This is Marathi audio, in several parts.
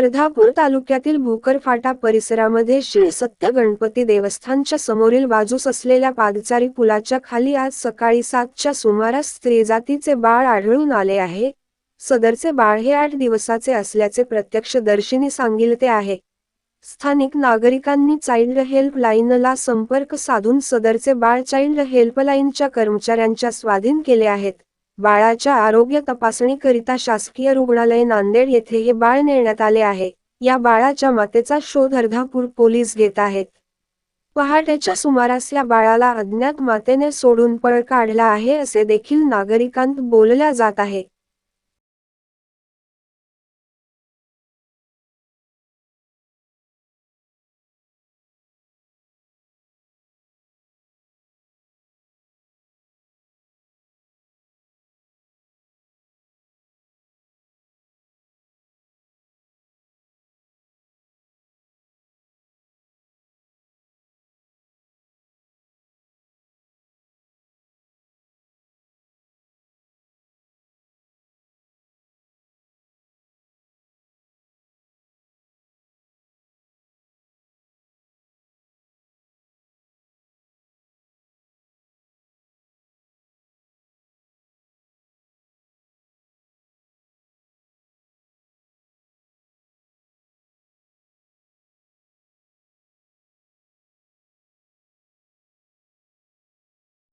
अर्धापूर तालुक्यातील भोकर फाटा परिसरामध्ये श्री सत्य गणपती देवस्थानच्या समोरील बाजूस असलेल्या पादचारी पुलाच्या खाली आज सकाळी सातच्या सुमारास स्त्री जातीचे बाळ आढळून आले आहे. सदरचे बाळ हे आठ दिवसाचे असल्याचे प्रत्यक्षदर्शींनी सांगितले आहे. स्थानिक नागरिकांनी चाइल्ड हेल्पलाईनला संपर्क साधून सदरचे बाळ चाइल्ड हेल्पलाईनच्या कर्मचाऱ्यांच्या स्वाधीन केले आहेत. बाळाच्या आरोग्य तपासणीकरिता शासकीय रुग्णालय नांदेड येथे हे बाळ नेण्यात आले आहे. या बाळाच्या मातेचा शोध अर्धापूर पोलीस घेत आहेत. पहाटेच्या सुमारास या बाळाला अज्ञात मातेने सोडून पळ काढला आहे असे देखील नागरिकांत बोलल्या जात आहे.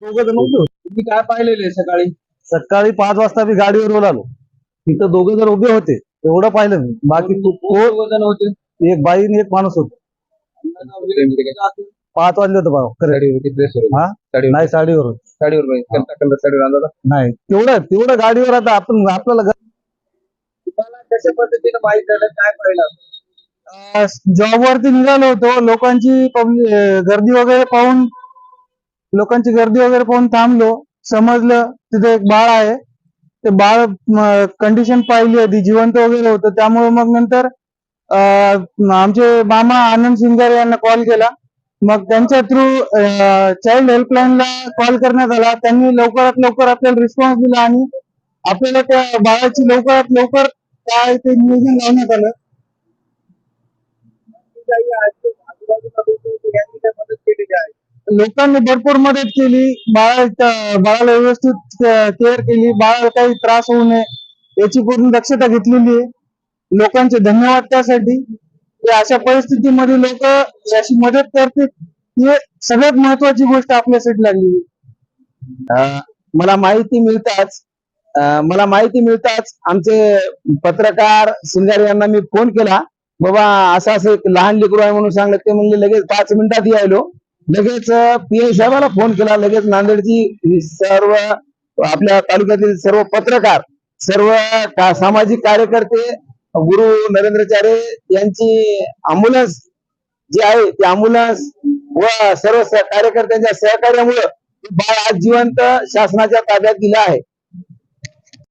तुम्ही काय पाहिलेले सकाळी? सकाळी पाच वाजता मी गाडीवर आलो. तिथं दोघं जण उभे होते. एवढं पाहिलं मी. बाकी तो- तो दोघं जण होते? एक बाई आणि एक माणूस होता. पाच वाजले होते बाबा खरं. साडीवर हा? नाही साडीवर होते. साडीवर बाई. साडीवर आणला नाही तेवढं तेवढं गाडीवर आता आपण आपल्याला तुम्हाला कशा पद्धतीने माहीत झालं? काय पाहिलं? अं, जॉबवरती निघालो होतो. लोकांची गर्दी वगैरे पाहून लोकांची गर्दी वगैरे पाहून थांबलो. समजलं तिथे एक बाळ आहे. ते बाळ कंडिशन पाहिली होती जिवंत वगैरे होतं. त्यामुळे मग नंतर आमचे मामा आनंद सिंगारे यांना कॉल केला. मग त्यांच्या थ्रू चाइल्ड हेल्पलाईनला कॉल करण्यात आला. त्यांनी लवकरात लवकर आपल्याला रिस्पॉन्स दिला आणि आपल्याला त्या बाळाची लवकरात लवकर काय ते नियोजन लावण्यात आलं. लोकांनी भरपूर मदत केली. बाळा बाळाला व्यवस्थित केअर केली. बाळाला काही त्रास होऊ नये याची पूर्ण दक्षता घेतलेली आहे. लोकांचे धन्यवाद त्यासाठी. अशा परिस्थितीमध्ये लोक अशी मदत करते ही सगळ्यात महत्वाची गोष्ट आपल्यासाठी लागली. मला माहिती मिळताच अं, मला माहिती मिळताच आमचे पत्रकार सिंगारे यांना मी फोन केला. बाबा असं असं एक लहान लेकरू आहे म्हणून सांगलं. ते म्हणले लगेच पाच मिनिटात यायलो. लगेच पी आय साहेबाला फोन केला लगेच नांदेडची सर्व आपल्या तालुक्यातील सर्व पत्रकार सर्व का- सामाजिक कार्यकर्ते गुरु नरेंद्रचार्य यांची अम्ब्युलन्स जी आहे ती अम्ब्युलन्स व सर्व कार्यकर्त्यांच्या सहकार्यामुळे बाळ आज जिवंत शासनाच्या ताब्यात दिलं आहे.